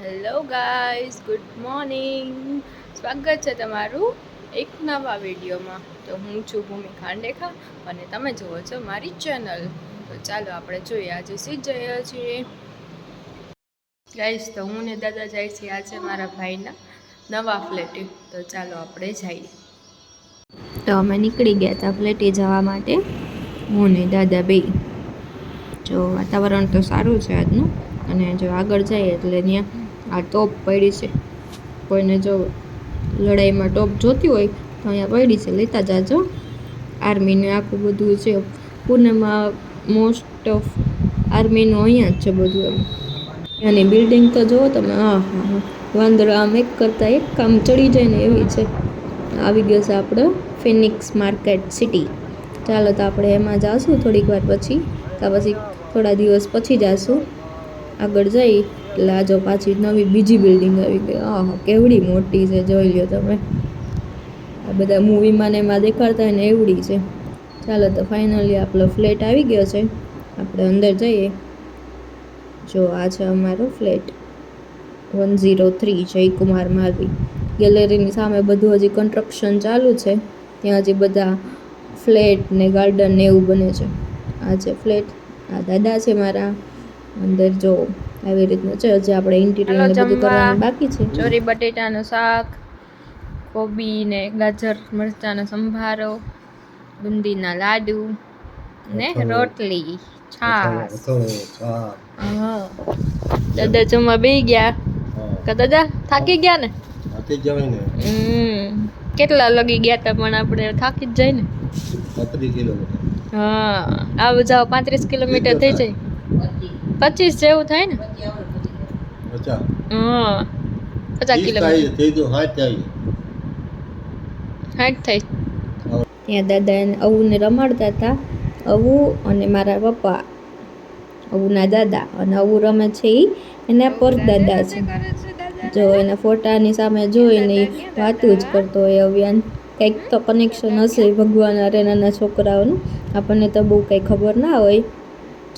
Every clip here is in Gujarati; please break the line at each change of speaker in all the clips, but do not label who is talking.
હેલો ગાઈઝ ગુડ મોર્નિંગ સ્વાગત છે તમારું એક નવા વિડીયોમાં. તો હું છું ભૂમિ ખાંડેખા અને તમે જુઓ છો મારી ચેનલ. તો ચાલો આપણે જોઈએ. આજે સી જઈએ છીએ? ગાઈઝ તો હું ને દાદા જાય છે આજે મારા ભાઈના નવા ફ્લેટે. તો ચાલો આપણે જઈએ. તો અમે નીકળી ગયા હતા ફ્લેટે જવા માટે. હું ને દાદા બે. જો વાતાવરણ તો સારું છે આજનું. અને જો આગળ જઈએ એટલે ત્યાં આ ટોપ પડી છે. કોઈને જો લડાઈમાં ટોપ જોતી હોય તો અહીંયા પડી છે. લેતા જાજો. આર્મીનું આખું બધું છે. પૂનમાં મોસ્ટ ઓફ આર્મીનું અહીંયા જ છે બધું એમ. અને બિલ્ડિંગ તો જુઓ તમે. હા હા હા. વાંદરો આમ એક કરતાં એક કામ ચડી જાય ને એવી છે. આવી ગયો છે આપણો ફિનિક્સ માર્કેટ સિટી ચાલો તો આપણે એમાં જાશું થોડીક વાર પછી. તો પછી થોડા દિવસ પછી જાશું. આગળ જઈ, એટલે આ પાછી નવી બીજી બિલ્ડિંગ આવી ગઈ. આહ, કેવડી મોટી છે, જોઈ લ્યો તમે. આ બધા મૂવીમાં ને એમાં દેખાડતા હોય ને એવડી છે. ચાલો તો ફાઇનલી આપણો ફ્લેટ આવી ગયો છે. આપણે અંદર જઈએ. જો, આ છે અમારો flat one zero three Jaykumar Marvi ગેલેરીની સામે બધું હજી કન્સ્ટ્રક્શન ચાલુ છે. ત્યાં હજી બધા ફ્લેટ ને ગાર્ડન ને એવું બને છે. આ છે ફ્લેટ આ દાદા છે મારા. અંદર જો આવી રીતનું છે હજી આપણે ઇન્ટિરિયર ને બધું કરવાનું બાકી છે. ચોરી બટેટાનું શાક કોબી ને ગાજર મરચાંનો સંભારો બુંદીના લાડુ ને રોટલી છાસ હા. દાદા જમવા બેસી ગયા? કે દાદા થાકી ગયા ને?
હાથી જવાય ને.
હમ. કેટલા લગી ગયા તા પણ આપણે? થાકી જ જાય ને?
કિલોમીટર
હા. આવ જાવ પાંત્રીસ કિલોમીટર થઈ જાય. પચીસ જેવું થાય ને?
પચાસ.
હા. પચાસ કિલોમીટર
થઈ હાથ
થઈ ત્યાં દાદા એને અવુને રમાડતા હતા. અવુ અને મારા પપ્પા. અવુના દાદા. અને અવુ રમે છે એ એના પર દાદા છે. જો એના ફોટાની સામે જોઈને વાતું જ કરતો હોય અવ્યાન કંઈક તો કનેક્શન હશે ભગવાન અરે નાના છોકરાઓનું. આપણને તો બહુ કંઈ ખબર ના હોય.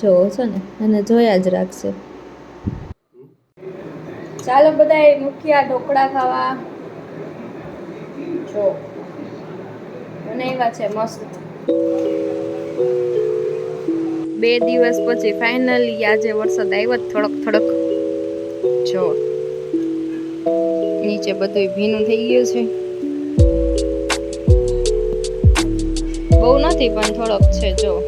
જો છે ને? અને જોયા જ રાખશે. ચાલો બધા મુઠિયા ઢોકળા ખાવા. જો. બનાવ્યા છે, મસ્ત. બે દિવસ પછી ફાઇનલી આજે વરસાદ આવ્યો થોડોક થોડોક. જો. નીચે બધું ભીનું થઈ ગયું છે. બહુ નથી, પણ થોડોક છે, જો.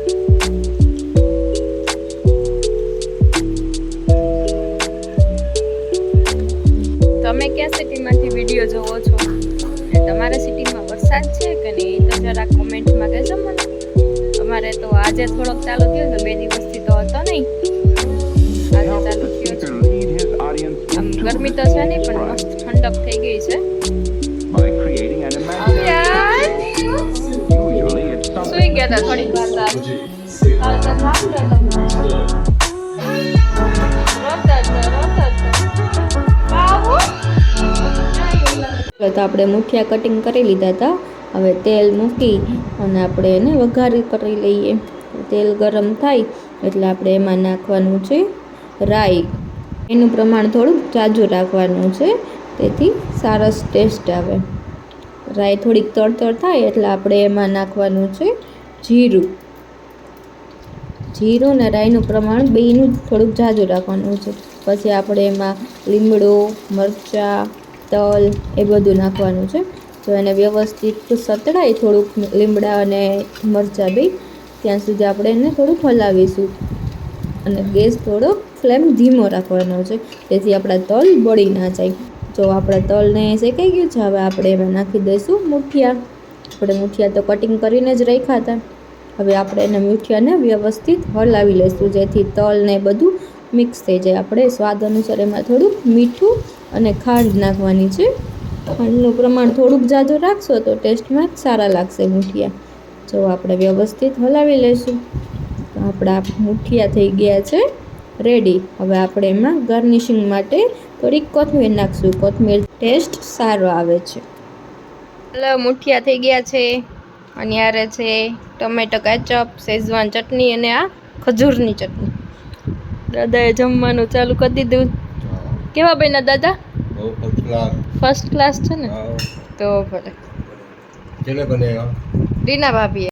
તમે ક્યાં સિટીમાંથી વીડિયો જોવો છો? અને તમારા સિટીમાં વરસાદ છે કે નહીં? તો જરા કોમેન્ટમાં કહેજો મને. અમારે તો આજે થોડોક ચાલુ થયો તો બે દિવસથી તો હતો નહીં. આજે ચાલુ થયો છે. આમ ગરમી તો છે નહીં પણ મસ્ત ઠંડક થઈ ગઈ છે. સુઈ ગયા હતા થોડીક વાર. રોતા તો આપણે મુઠિયા કટિંગ કરી લીધા હતા. હવે તેલ મૂકી અને આપણે એને વઘારી કરી લઈએ. તેલ ગરમ થાય એટલે આપણે એમાં નાખવાનું છે રાઈ. એનું પ્રમાણ થોડુંક જાજુ રાખવાનું છે. તેથી સરસ ટેસ્ટ આવે. રાઈ થોડીક તળતળ થાય એટલે આપણે એમાં નાખવાનું છે જીરું. જીરું ને રાઈનું પ્રમાણ બેયનું થોડુંક જાજુ રાખવાનું છે. પછી આપણે એમાં લીમડો, મરચાં તલ એ બધું નાખવાનું છે. તો એને વ્યવસ્થિત સતળાય થોડુંક લીમડા અને મરચાં બી, ત્યાં સુધી આપણે એને થોડુંક હલાવીશું. અને ગેસ થોડો ફ્લેમ ધીમો રાખવાનો છે, જેથી આપણા તલ બળી ના જાય. જો આપણા તલને શેકાઈ ગયું છે, હવે આપણે એમાં નાખી દઈશું મુઠિયા. આપણે મુઠિયા તો કટિંગ કરીને જ રાખ્યા હતા. હવે આપણે એને મુઠિયાને વ્યવસ્થિત હલાવી લઈશું, જેથી તલ ને બધું મિક્સ થઈ જાય. આપણે સ્વાદ અનુસાર એમાં થોડુંક મીઠું અને ખાંડ નાખવાની છે. ખાંડનું પ્રમાણ થોડુંક જાજુ રાખશો તો ટેસ્ટમાં સારા લાગશે મૂઠિયા. જો આપણે વ્યવસ્થિત હલાવી લઈશું. તો આપણા મૂઠિયા થઈ ગયા છે. રેડી હવે આપણે એમાં ગાર્નિશિંગ માટે થોડીક કોથમીર નાખશું. કોથમીર ટેસ્ટ સારો આવે છે. હલો, મુઠિયા થઈ ગયા છે. અને યારે છે ટમેટો કેચઅપ, શેઝવાન ચટણી અને આ ખજૂરની ચટણી. દાદાએ જમવાનું ચાલુ કરી દીધું.
કેવા બન્યા દાદા?
ફર્સ્ટ ક્લાસ
છે ને? તો ભલે.
ભલે બને
રીના ભાભીએ.